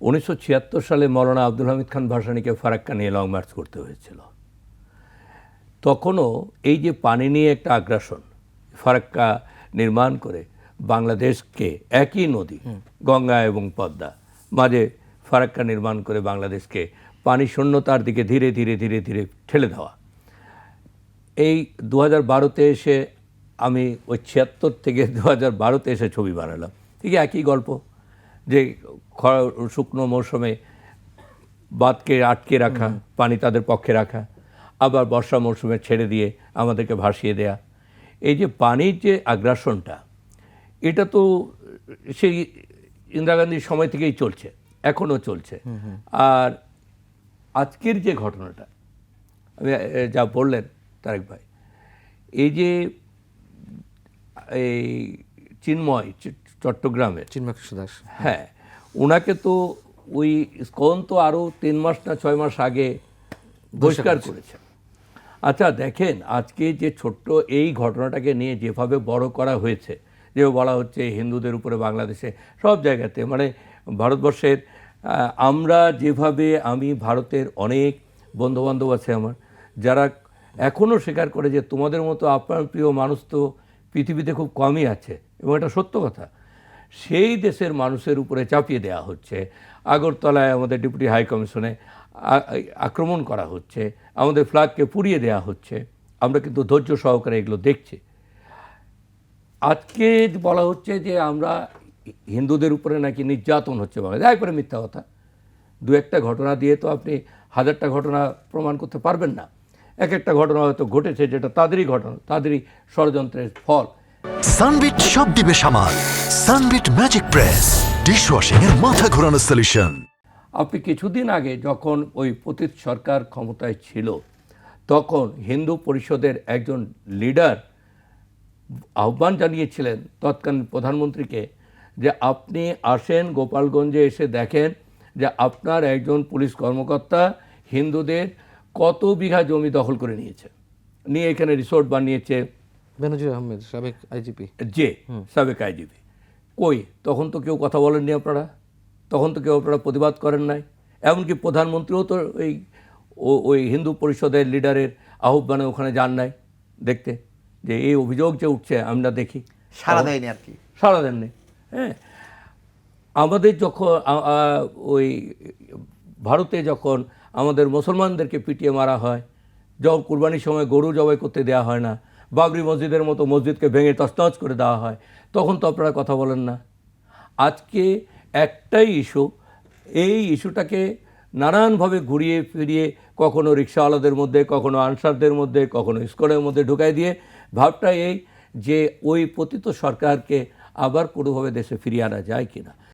উনিশশো ছিয়াত্তর সালে মৌলানা আব্দুল হামিদ খান ভাসানীকে ফারাক্কা নিয়ে লং মার্চ করতে হয়েছিল। তখনও এই যে পানি নিয়ে একটা আগ্রাসন ফারাক্কা নির্মাণ করে বাংলাদেশকে একই নদী গঙ্গা এবং পদ্মা মাঝে ফারাক্কা নির্মাণ করে বাংলাদেশকে পানি শূন্যতার দিকে ধীরে ধীরে ধীরে ধীরে ঠেলে দেওয়া। এই দু হাজার বারোতে এসে আমি ওই ছিয়াত্তর থেকে দু হাজার বারোতে এসে ছবি বানালাম। ঠিক একই গল্প। যে খ- শুকনো মৌসুমে বাঁধকে আটকে রাখা পানি তাদের পক্ষে রাখা আবার বর্ষা মৌসুমে ছেড়ে দিয়ে আমাদেরকে ভাসিয়ে দেয়া। এই যে পানির যে আগ্রাসনটা এটা তো সেই ইন্দিরা গান্ধীর সময় থেকেই চলছে এখনও চলছে। আর আজকের যে ঘটনাটা আমি যা বললেন তারেক ভাই এই যে এই চিন্ময় চ- চট্টগ্রামের দাস। হ্যাঁ ওনাকে তো ওই স্কন তো আরও তিন মাস না ছয় মাস আগে বহিষ্কার করেছে। আচ্ছা দেখেন আজকে যে ছোট্ট এই ঘটনাটাকে নিয়ে যেভাবে বড় করা হয়েছে যে বলা হচ্ছে হিন্দুদের উপরে বাংলাদেশে সব জায়গাতে মানে ভারতবর্ষের আমরা যেভাবে আমি ভারতের অনেক বন্ধুবান্ধব আছে আমার যারা এখনও স্বীকার করে যে তোমাদের মতো আপনার প্রিয় মানুষ তো পৃথিবীতে খুব কমই আছে এবং এটা সত্য কথা। সেই দেশের মানুষের উপরে চাপিয়ে দেওয়া হচ্ছে। আগরতলায় আমাদের ডেপুটি হাই কমিশনে আক্রমণ করা হচ্ছে। আমাদের ফ্ল্যাগকে পুড়িয়ে দেওয়া হচ্ছে। আমরা কিন্তু ধৈর্য সহকারে এগুলো দেখছি। আজকে বলা হচ্ছে যে আমরা হিন্দুদের উপরে নাকি নির্যাতন হচ্ছে বাংলাদেশ একবারে মিথ্যা কথা। দু একটা ঘটনা দিয়ে তো আপনি হাজারটা ঘটনা প্রমাণ করতে পারবেন না। এক একটা ঘটনা হয়তো ঘটেছে যেটা তাদেরই ঘটনা, তাদেরই ষড়যন্ত্রের ফল। সানবিট সব দিবে সামাল। সানবিট ম্যাজিক প্রেস, ডিশওয়াশিং এর মাথা ঘোরানো সলিউশন আপনি কিছুদিন আগে যখন ওই পতিত সরকার ক্ষমতায় ছিল, তখন হিন্দু পরিষদের একজন লিডার আহ্বান জানিয়েছিলেন তৎকালীন প্রধানমন্ত্রীকে যে আপনি আসেন গোপালগঞ্জে এসে দেখেন যে আপনার একজন পুলিশ কর্মকর্তা হিন্দুদের কত বিঘা জমি দখল করে নিয়েছে। নিয়ে এখানে রিসোর্ট বানিয়েছে বেনজির আহমেদ সাবেক আইজিপি। যে সাবেক আইজিপি। কই? তখন তো কেউ কথা বলেননি আপনারা। তখন তো কেউ আপনারা প্রতিবাদ করেন নাই। এমনকি প্রধানমন্ত্রীও তো ওই ওই হিন্দু পরিষদের লিডারের আহ্বানে ওখানে যান নাই দেখতে। যে এই অভিযোগ যে উঠছে আমরা দেখি। সারা দেয়নি আর কি। সারা দেননি। হ্যাঁ। আমাদের যখন ওই ভারতে যখন আমাদের মুসলমানদেরকে পিটিয়ে মারা হয় যখন কুরবানির সময় গরু জবাই করতে দেওয়া হয় না বাবরি মসজিদের মতো মসজিদকে ভেঙে তছনছ করে দেওয়া হয়। তখন তো আপনারা কথা বলেন না। আজকে একটাই ইস্যু, এই ইস্যুটাকে নানানভাবে ঘুরিয়ে ফিরিয়ে কখনো রিক্সাওয়ালাদের মধ্যে, কখনো আনসারদের মধ্যে, কখনো স্কুলের মধ্যে ঢুকাই দিয়ে, ভাবটা এই যে ওই পতিত সরকারকে আবার কোনোভাবে দেশে ফিরিয়ে আনা যায় কিনা।